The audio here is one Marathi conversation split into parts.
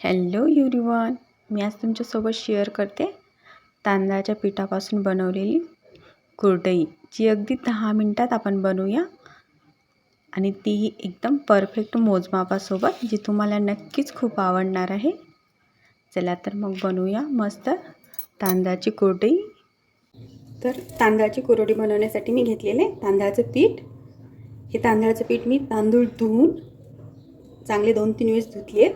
हॅलो युरिवन मी आज तुमच्यासोबत शेअर करते तांदळाच्या पिठापासून बनवलेली कुरडई जी अगदी दहा मिनटात आपण बनवूया. आणि तीही एकदम परफेक्ट मोजमापासोबत जी तुम्हाला नक्कीच खूप आवडणार आहे. चला तर मग बनवूया मस्त तांदळाची कुरडई. तर तांदळाची कुरडई बनवण्यासाठी मी घेतलेले तांदळाचं पीठ. हे तांदळाचं पीठ मी तांदूळ धुवून चांगले दोन तीन वेळेस धुतले.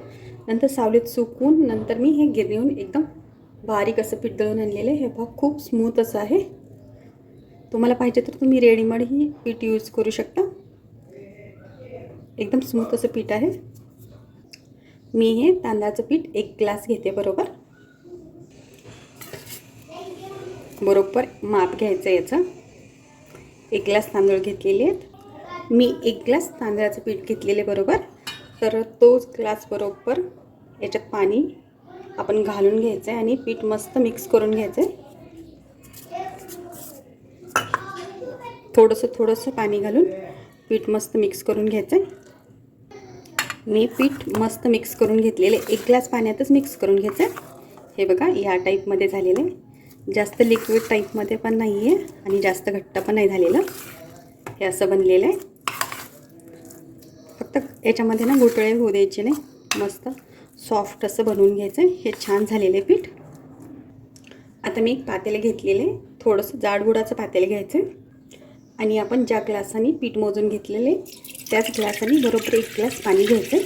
नंतर सावलीत सुकून नंतर मी हे गिरणीहून एकदम बारीक असं पीठ दळून आणलेलं आहे. हे भाग खूप स्मूथ असं आहे. तुम्हाला पाहिजे तर तुम्ही रेडीमेडही पीठ यूज करू शकता. एकदम स्मूथ असं पीठ आहे. मी हे तांदळाचं पीठ एक ग्लास घेते बरोबर? बरोबर माप घ्यायचं याचं. एक ग्लास तांदूळ घेतलेले आहेत. मी एक ग्लास तांदळाचं पीठ घेतलेले बरोबर? तर तोच ग्लास बरोबर याच्यात पाणी आपण घालून घ्यायचं आहे आणि पीठ मस्त मिक्स करून घ्यायचं आहे थोडंसं थोडंसं पाणी घालून पीठ मस्त मिक्स करून घ्यायचं आहे मी पीठ मस्त मिक्स करून घेतलेले. एक ग्लास पाण्यातच मिक्स करून घ्यायचं आहे हे बघा या टाईपमध्ये झालेलं आहे. जास्त लिक्विड टाईपमध्ये पण नाही आहे आणि जास्त घट्ट पण नाही झालेलं. हे असं बनलेलं आहे. याच्यामध्ये ना गुटळे होऊ द्यायचे नाही. मस्त सॉफ्ट असं बनवून घ्यायचं. आहे हे छान झालेलं पीठ. आता मी एक पातेलं घेतलेले. थोडंसं जाडबुडाचं पातेलं घ्यायचं आणि आपण ज्या ग्लासाने पीठ मोजून घेतलेले त्याच ग्लासाने बरोबर एक ग्लास पाणी घ्यायचं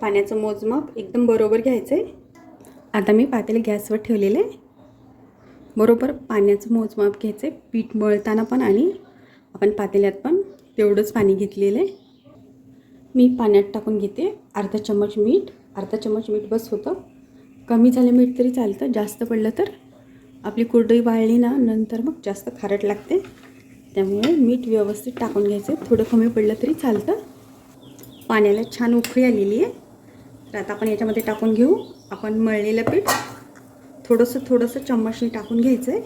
पाण्याचं मोजमाप एकदम बरोबर घ्यायचं आहे आता मी पातेलं गॅसवर ठेवलेलं. आहे बरोबर पाण्याचं मोजमाप घ्यायचं आहे पीठ मळताना पण आणि आपण पातेल्यात पण तेवढंच पाणी घेतलेलं आहे. मी पाण्यात टाकून घेते. अर्धा चम्मच मीठ अर्धा चम्मच मीठ बस होतं. कमी झालं मीठ तरी चालतं. जास्त पडलं तर आपली कुरडई वाळली ना नंतर मग जास्त खारट लागते. त्यामुळे मीठ व्यवस्थित टाकून घ्यायचं. थोडं कमी पडलं तरी चालतं. पाण्याला छान उकळी आलेली आहे. तर आता आपण याच्यामध्ये टाकून घेऊ. आपण मळलेलं पीठ थोडंसं थोडंसं चम्मचने टाकून घ्यायचं आहे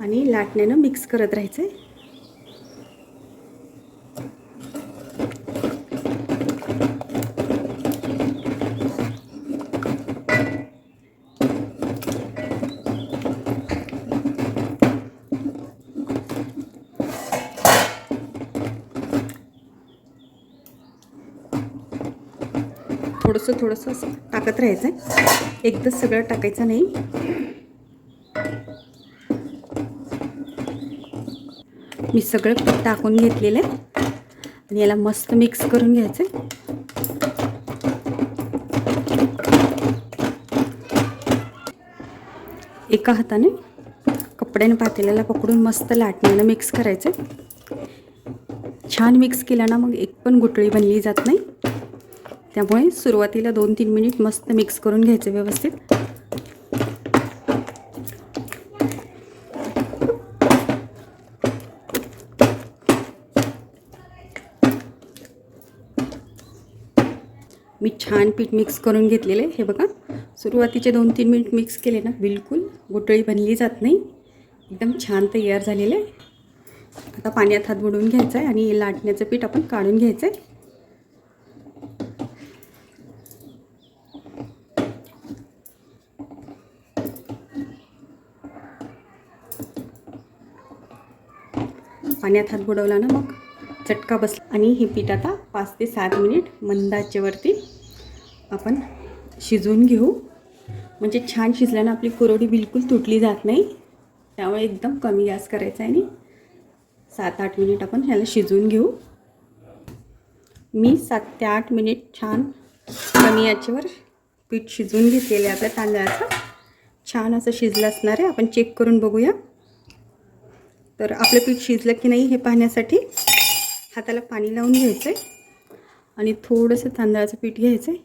आणि लाटण्यानं मिक्स करत राहायचं आहे थोडंसं थोडंसं असं टाकत राहायचं आहे एकदाच सगळं टाकायचं नाही. मी सगळं टाकून घेतलेलं आहे. आणि याला मस्त मिक्स करून घ्यायचं आहे एका हाताने कपड्याने पातेल्याला पकडून मस्त लाटण्यानं मिक्स करायचं छान मिक्स केलं ना मग एक पण गुटळी बनली जात नाही. त्यामुळे सुरुवातीला दोन तीन मिनिट मस्त मिक्स करून घ्यायचं व्यवस्थित. मी छान पीठ मिक्स करून घेतलेलं आहे. हे बघा सुरुवातीचे दोन तीन मिनिट मिक्स केले ना बिलकुल गुटळी बनली जात नाही. एकदम छान तयार झालेलं आहे. आता पाण्यात हात बुडवून घ्यायचं आहे आणि लाटण्याचं पीठ आपण काढून घ्यायचं आहे. पाण्यात हात बुडवला ना मग चटका बसला. आणि हे पीठ आता पाच ते सात मिनिट मंदाच्यावरती आपण शिजवून घेऊ. म्हणजे छान शिजल्यानं आपली कुरवडी बिलकुल तुटली जात नाही. त्यामुळे एकदम कमी गॅस करायचा आहे आणि सात आठ मिनिट आपण ह्याला शिजवून घेऊ. मी सात ते आठ मिनिट छान कमी याच्यावर पीठ शिजवून घेतलेले आता तांदळाचं. छान असं शिजलं असणार आहे. आपण चेक करून बघूया. तर आपलं पीठ शिजलं की नाही हे पाहण्यासाठी हाताला पाणी लावून घ्यायचं आहे आणि थोडंसं तांदळाचं पीठ घ्यायचं आहे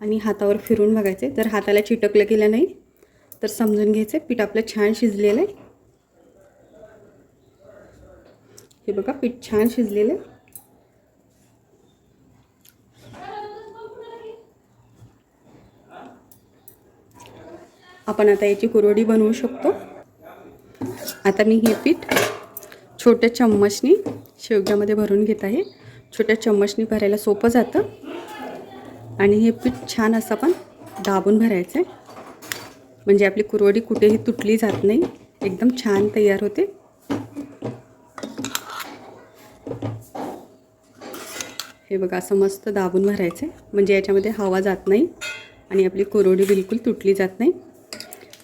आणि हातावर फिरून बघायचं आहे जर हाताला चिटकलं गेलं नाही तर समजून घ्यायचं आहे पीठ आपलं छान शिजलेलं आहे. हे बघा पीठ छान शिजलेलं आहे. आपण आता याची कुरवडी बनवू शकतो. आता मी हे पीठ छोट्या चम्मचनी शेवग्यामध्ये भरून घेत आहे. छोट्या चम्मचनी भरायला सोपं जातं. आणि हे पीठ छान असं आपण दाबून भरायचं आहे म्हणजे आपली कुरवडी कुठेही तुटली जात नाही. एकदम छान तयार होते. हे बघा असं मस्त दाबून भरायचं आहे म्हणजे याच्यामध्ये हवा जात नाही आणि आपली कुरवडी बिलकुल तुटली जात नाही.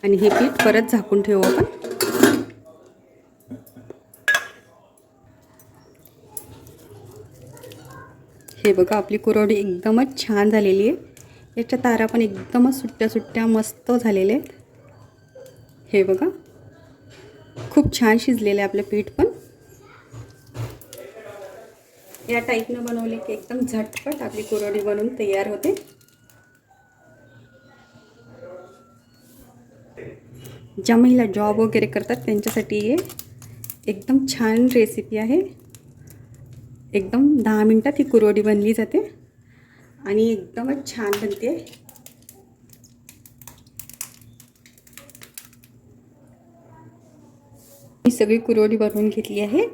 आणि हे पीठ परत झाकून ठेवू आपण. हे बघा आपली कुरवडी एकदमच छान झालेली आहे. याच्या तारा पण एकदमच सुट्ट्या सुट्ट्या मस्त झालेल्या आहेत. हे बघा खूप छान शिजलेलं आहे आपलं पीठ पण. या टाईपनं बनवले की एकदम झटपट आपली कुरवडी बनवून तयार होते. ज्या महिला जॉब वगैरे करतात त्यांच्यासाठी हे एकदम छान रेसिपी आहे. एकदम दहा मिनटात ही कुरवडी बनली जाते. आणि एकदमच छान बनते. ही सगळी कुरवडी बनवून घेतली आहे.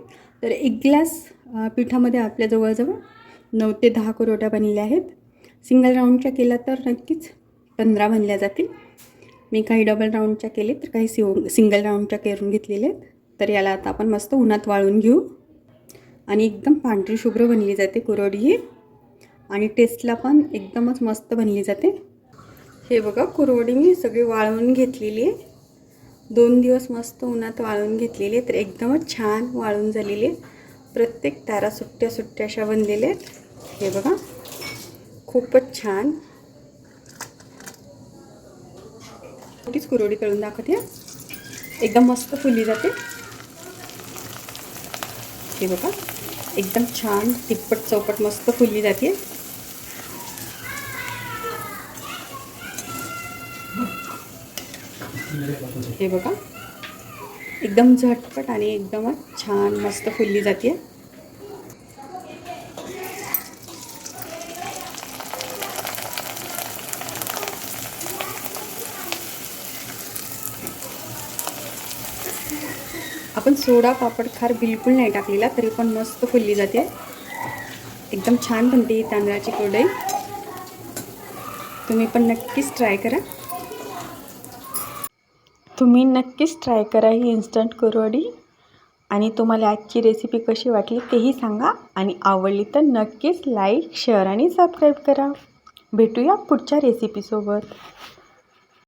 तर एक ग्लास पिठामध्ये आपल्या जवळजवळ नऊ ते दहा कुरवड्या बनलेल्या आहेत. सिंगल राऊंडच्या केल्या तर नक्कीच पंधरा बनल्या जातील. मी काही डबल राऊंडच्या केले तर काही सिव सिंगल राऊंडच्या करून घेतलेले आहेत. तर याला आता आपण मस्त उन्हात वाळून घेऊ. आणि एकदम पांढरी शुभ्र बनली जाते कुरवडी ही. आणि टेस्टला पण एकदमच मस्त बनली जाते. हे बघा कुरवडी मी सगळी वाळवून घेतलेली आहे. दोन दिवस मस्त उन्हात वाळवून घेतलेली आहे तर एकदमच छान वाळून झालेली आहे. प्रत्येक तारा सुट्ट्या सुट्ट्या अशा बनलेल्या आहेत. हे बघा खूपच छान. छोटीच कुरवडी तळून दाखवते एकदम मस्त फुलली जाते. हे बघा. एकदम छान तिप्पट चौपट मस्त फुलली जाते. हे बघा. एकदम झटपट आणि एकदमच छान मस्त फुलली जाते. आपण सोडा पापड खार बिलकुल नाही टाकलेला तरी पण मस्त फुलली जाते. एकदम छान बनते ही तांदळाची कोडई तुम्ही पण नक्कीच ट्राय करा. तुम्ही नक्कीच ट्राय करा ही इन्स्टंट कुरवडी. आणि तुम्हाला आजची रेसिपी कशी वाटली तेही सांगा. आणि आवडली तर नक्कीच लाईक शेअर आणि सबस्क्राईब करा. भेटूया पुढच्या रेसिपीसोबत